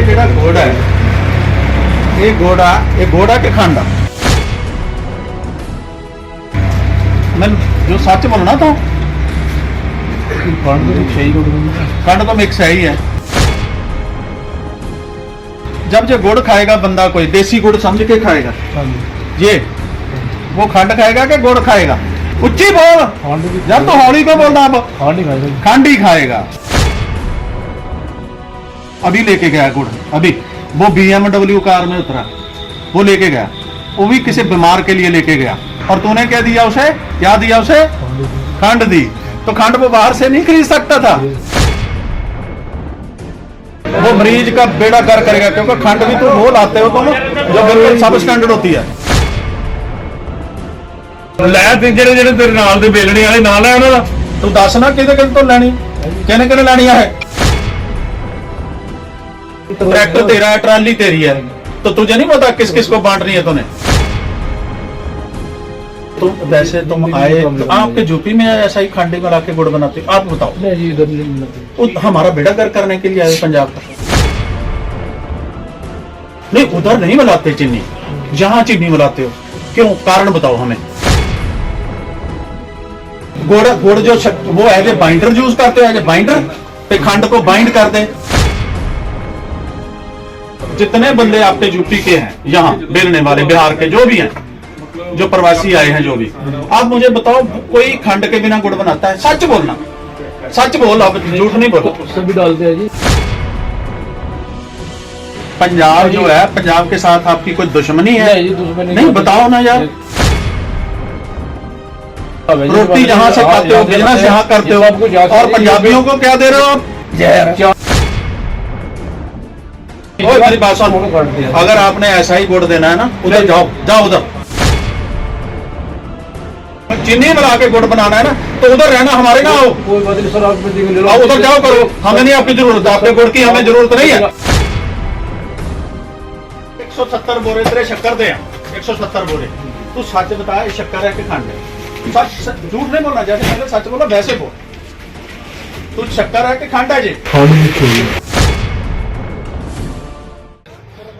ਇਹ ਜਿਹੜਾ ਗੁੜ ਹੈ ਇਹ ਗੁੜ ਆ ਇਹ ਗੁੜ ਆ ਕਿ ਖੰਡ ਆ ਮੈਂ ਜੋ ਸੱਚ ਬੋਲਣਾ ਤਾਂ ਖੰਡ ਦੇ ਵਿੱਚ ਸਹੀ ਗੁੜ ਨਹੀਂ खंड तो मिक्स है ही है जब जो गुड़ खाएगा बंदा कोई देसी गुड़ समझ के खाएगा ਹਾਂਜੀ ये वो खंड खाएगा कि गुड़ खाएगा उच्ची बोल ਖੰਡ ਵੀ जब तो हौली को बोलना अब ਖੰਡ ਹੀ ਖਾਏਗਾ ਜੀ। खंड ही खाएगा अभी लेके गया गुड़ अभी वो बीएमडब्ल्यू कार में उतरा वो लेके गया वो भी किसी बीमार के लिए लेके गया और तूने क्या दिया उसे क्या दिया उसे ਖੰਡ ਵੀ खंड दी तो खंड वो बाहर से नहीं खरीद सकता था वो मरीज का बेड़ा कर करेगा क्योंकि खंड भी तुम वो लाते हो तुम जो बिल्कुल सब स्टैंडर्ड होती है ਲੈ ਤੇ ਜਿਹੜੇ ਜਿਹੜੇ ਤੇਰੇ ਨਾਲ ਦੇ ਬੇਲਣੇ ਵਾਲੇ ਨਾਲ ਹੈ ਉਹਨਾਂ ਦਾ तू दस ना किधे किधे तो लैनी किने किने लैनी है ट्रैक्टर तेरा है ट्राली तेरी है। तो तुझे नहीं पता किस किस को बांट रही है तूने? तुम वैसे तुम आए आपके यूपी में ऐसा ही खांडी में लाके गुड़ बनाते आप बताओ। नहीं इधर नहीं बनाते हमारा बेटा घर करने के लिए आए पंजाब का। नहीं उधर नहीं मिलाते चीनी। जहाँ चीनी मिलाते हो। क्यों? कारण बताओ हमें। गुड़ गुड़ जो वो एज बाइंडर यूज़ करते हो एज बाइंडर? खंड को बाइंड कर दे जितने बंदे आपके यूपी के हैं यहाँ बेलने वाले बिहार के जो भी हैं जो प्रवासी आए हैं जो भी आप मुझे बताओ कोई खंड के बिना गुड़ बनाता है? सच बोलना। सच बोल अब झूठ नहीं बोलो। सभी डालते हैं जी पंजाब जो है पंजाब के साथ आपकी कोई दुश्मनी है? नहीं दुश्मनी नहीं बताओ ना यार। रोटी जहाँ से खाते हो बिज़नेस यहाँ करते हो। और पंजाबियों को क्या दे रहे हो आप? क्या ओए मेरी बात सुन दोनों काट दिया। अगर आपने ऐसा ही गुड़ देना है ना उधर जाओ जाओ उधर चीनी मिला के गुड़ बनाना है ना तो उधर रहना हमारे ना आओ कोई बात नहीं सर आप में ले लो आओ उधर जाओ करो हमें नहीं आपकी जरूरत आपके गुड़ की हमें जरूरत नहीं है 170 बोरे तेरे शक्कर दे 170 बोरे तू सच बता ये शक्कर है कि खंड है सच सच- झूठ नहीं बोलना जैसे मैंने सच बोला वैसे बोल तू शक्कर है कि खंड है जी खंड भी चाहिए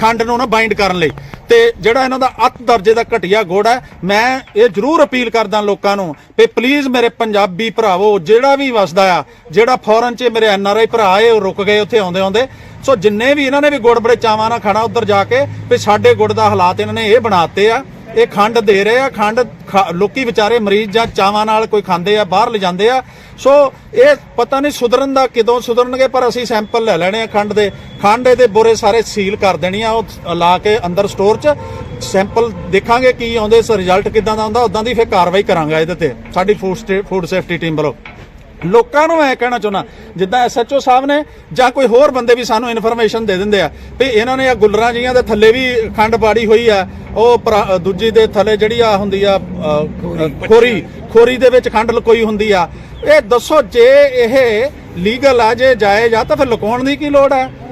ਖੰਡ ਨੂੰ ਨਾ ਬਾਈਂਡ ਕਰਨ ਲਈ। ਤੇ ਜਿਹੜਾ ਇਹਨਾਂ ਦਾ ਅੱਤ ਦਰਜੇ ਦਾ ਘਟੀਆ ਗੁੜ ਹੈ, ਮੈਂ ਇਹ ਜ਼ਰੂਰ ਅਪੀਲ ਕਰਦਾ ਲੋਕਾਂ ਨੂੰ ਵੀ ਪਲੀਜ਼ ਮੇਰੇ ਪੰਜਾਬੀ ਭਰਾਵੋ, ਜਿਹੜਾ ਵੀ ਵਸਦਾ ਆ, ਜਿਹੜਾ ਫੋਰਨ 'ਚ ਮੇਰੇ ਐਨ ਆਰ ਆਈ ਭਰਾ ਆਏ, ਉਹ ਰੁਕ ਗਏ ਉੱਥੇ ਆਉਂਦੇ ਆਉਂਦੇ। ਸੋ ਜਿੰਨੇ ਵੀ ਇਹਨਾਂ ਨੇ ਵੀ ਗੁੜ ਬੜੇ ਚਾਵਾਂ ਨਾਲ ਖਾਣਾ ਉੱਧਰ ਜਾ ਕੇ, ਵੀ ਸਾਡੇ ਗੁੜ ਦਾ ਹਾਲਾਤ ਇਹਨਾਂ ਨੇ ਇਹ ਬਣਾਤੇ ਆ। ਇਹ ਖੰਡ ਦੇ ਰਹੇ ਆ, ਖੰਡ ਖਾ- ਲੋਕੀ ਵਿਚਾਰੇ ਮਰੀਜ਼ ਜਾਂ ਚਾਵਾਂ ਨਾਲ ਕੋਈ ਖਾਂਦੇ ਆ, ਬਾਹਰ ਲਿਜਾਂਦੇ ਆ। ਸੋ ਇਹ ਪਤਾ ਨਹੀਂ ਸੁਧਰਨ ਦਾ ਕਿਦੋਂ ਸੁਧਰਨਗੇ, ਪਰ ਅਸੀਂ ਸੈਂਪਲ ਲੈ ਲੈਣੇ ਆ ਖੰਡ ਦੇ। ਖੰਡ ਇਹਦੇ ਬੋਰੇ ਸਾਰੇ ਸੀਲ ਕਰ ਦੇਣੀ ਆ ਉਹ ਲਾ ਕੇ ਅੰਦਰ ਸਟੋਰ 'ਚ। ਸੈਂਪਲ ਦੇਖਾਂਗੇ ਕੀ ਆਉਂਦੇ ਇਸ ਰਿਜ਼ਲਟ ਕਿਦਾਂ ਦਾ ਆਉਂਦਾ ਉਦਾਂ ਦੀ ਫਿਰ ਕਾਰਵਾਈ ਕਰਾਂਗੇ ਇਹਦੇ ਤੇ। ਸਾਡੀ ਫੂਡ ਫੂਡ ਸੇਫਟੀ ਟੀਮ ਵੱਲੋਂ। ਲੋਕਾਂ ਨੂੰ ਮੈਂ ਕਹਿਣਾ ਚਾਹੁੰਦਾ ਜਿੱਦਾਂ ਐਸਐਚਓ ਸਾਹਿਬ ਨੇ ਜਾਂ ਕੋਈ ਹੋਰ ਬੰਦੇ ਵੀ ਸਾਨੂੰ ਇਨਫੋਰਮੇਸ਼ਨ ਦੇ ਦਿੰਦੇ ਆ ਵੀ ਇਹਨਾਂ ਨੇ ਆ ਗੁੱਲਰਾਂ ਜੀਆਂ ਦੇ ਥੱਲੇ ਵੀ ਖੰਡ ਪਾੜੀ ਹੋਈ ਆ ਉਹ ਦੂਜੀ ਦੇ ਥੱਲੇ ਜਿਹੜੀ ਆ ਹੁੰਦੀ ਆ ਖੋਰੀ। ਖੋਰੀ ਦੇ ਵਿੱਚ ਖੰਡ ਲਕੋਈ ਹੁੰਦੀ ਆ। ਇਹ ਦੱਸੋ ਜੇ ਇਹ ਲੀਗਲ ਆ ਜੇ ਜਾਇਜ਼ ਆ ਤਾਂ ਫਿਰ ਲੁਕਾਉਣ ਦੀ ਕੀ ਲੋੜ ਹੈ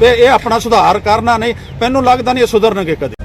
ਤੇ ਇਹ ਆਪਣਾ ਸੁਧਾਰ ਕਰਨਾ ਨਹੀਂ। ਮੈਨੂੰ ਲੱਗਦਾ ਨਹੀਂ ਇਹ ਸੁਧਰਨਗੇ ਕਦੇ।